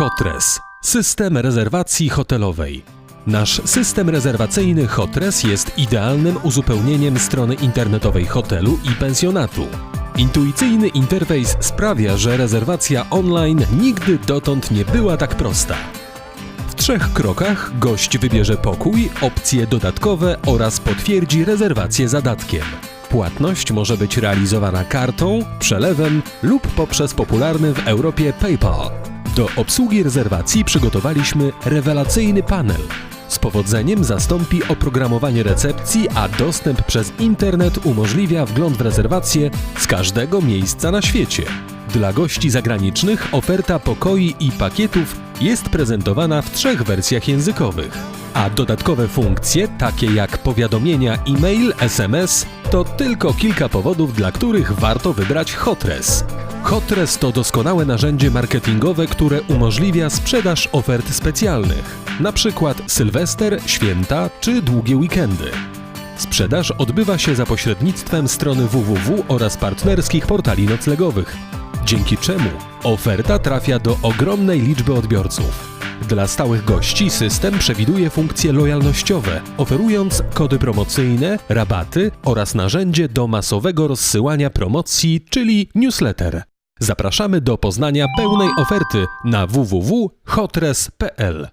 Hotres. System rezerwacji hotelowej. Nasz system rezerwacyjny Hotres jest idealnym uzupełnieniem strony internetowej hotelu i pensjonatu. Intuicyjny interfejs sprawia, że rezerwacja online nigdy dotąd nie była tak prosta. W trzech krokach gość wybierze pokój, opcje dodatkowe oraz potwierdzi rezerwację zadatkiem. Płatność może być realizowana kartą, przelewem lub poprzez popularny w Europie PayPal. Do obsługi rezerwacji przygotowaliśmy rewelacyjny panel. Z powodzeniem zastąpi oprogramowanie recepcji, a dostęp przez internet umożliwia wgląd w rezerwację z każdego miejsca na świecie. Dla gości zagranicznych oferta pokoi i pakietów jest prezentowana w trzech wersjach językowych, a dodatkowe funkcje, takie jak powiadomienia e-mail, SMS, to tylko kilka powodów, dla których warto wybrać Hotres. Hotres to doskonałe narzędzie marketingowe, które umożliwia sprzedaż ofert specjalnych, przykład Sylwester, święta czy długie weekendy. Sprzedaż odbywa się za pośrednictwem strony www oraz partnerskich portali noclegowych, dzięki czemu oferta trafia do ogromnej liczby odbiorców. Dla stałych gości system przewiduje funkcje lojalnościowe, oferując kody promocyjne, rabaty oraz narzędzie do masowego rozsyłania promocji, czyli newsletter. Zapraszamy do poznania pełnej oferty na www.hotres.pl.